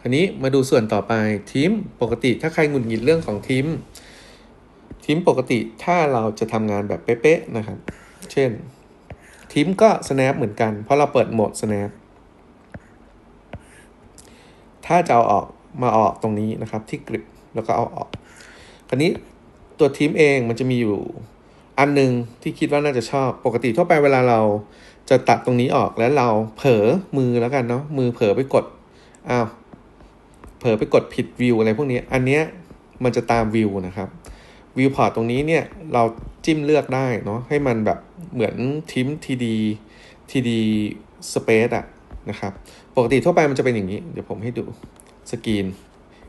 คราวนี้มาดูส่วนต่อไปทีมปกติถ้าใครหงุดหงิดเรื่องของทีมทีมปกติถ้าเราจะทำงานแบบเป๊ะๆนะครับ เช่นทีมก็ snap เหมือนกัน เพราะเราเปิดโหมด snap ถ้าจะเอาออกมาออกตรงนี้นะครับที่กริปแล้วก็เอาออก คราวนี้ตัวทีมเองมันจะมีอยู่อันหนึ่งที่คิดว่าน่าจะชอบ ปกติทั่วไปเวลาเราจะตัดตรงนี้ออกแล้วเราเผลอมือแล้วกันเนาะมือเผลอไปกดอ้าว เผลอไปกดผิดวิวอะไรพวกนี้อันเนี้ยมันจะตามวิวนะครับวิวพอร์ตตรงนี้เนี่ยเราจิ้มเลือกได้เนาะให้มันแบบเหมือนทิมทีดีทีดีสเปซอะนะครับปกติทั่วไปมันจะเป็นอย่างนี้ เดี๋ยวผมให้ดูสกรีน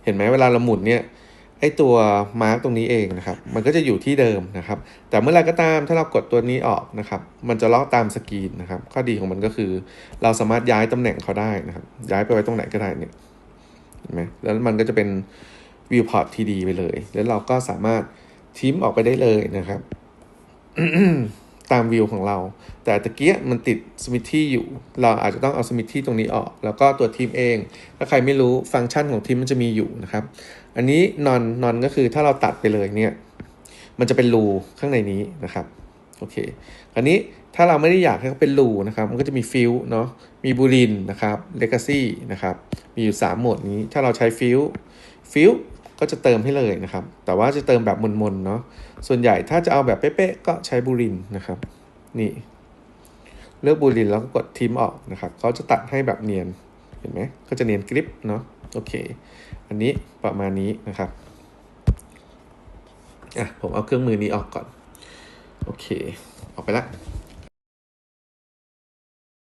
เห็นไหมเวลาเราหมุนเนี่ยไอตัวมาร์กตรงนี้เองนะครับ มันก็จะอยู่ที่เดิมนะครับ แต่เมื่อไรก็ตามถ้าเรากดตัวนี้ออกนะครับ มันจะล็อกตามสกรีนนะครับ ข้อดีของมันก็คือ เราสามารถย้ายตำแหน่งเขาได้นะครับ ย้ายไปไว้ตรงไหนก็ได้เนี่ย ไหมแล้วมันก็จะเป็นวิวพอร์ตที่ดีไปเลย แล้วเราก็สามารถทิ้มออกไปได้เลยนะครับ ตามวิวของเรา แต่ตะเกียมันติดสมิธที่อยู่ เราอาจจะต้องเอาสมิธที่ตรงนี้ออก แล้วก็ตัวทีมเอง ถ้าใครไม่รู้ฟังก์ชันของทีมมันจะมีอยู่นะครับ อันนี้นอนนอนก็คือถ้าเราตัดไปเลยเนี่ย มันจะเป็นรูข้างในนี้นะครับ โอเคคราวนี้ถ้าเราไม่ได้อยากให้เขาเป็นรูนะครับ มันก็จะมีฟิลเนาะมีบูลินนะครับเลกาซี่นะครับ มีอยู่3โหมดนี้ ถ้าเราใช้ฟิลฟิลก็จะเติมให้เลยนะครับ แต่ว่าจะเติมแบบมนๆเนาะส่วนใหญ่ถ้าจะเอาแบบเป๊ะๆก็ใช้บูลินนะครับ นี่ เลือกบูลินแล้วก็กดทิมออกนะครับเขาจะตัดให้แบบเนียนเห็นไหมก็จะเนียนกริปเนาะโอเค อันนี้ประมาณนี้นะครับอะผมเอาเครื่องมือนี้ออกก่อน เค ออกไปละ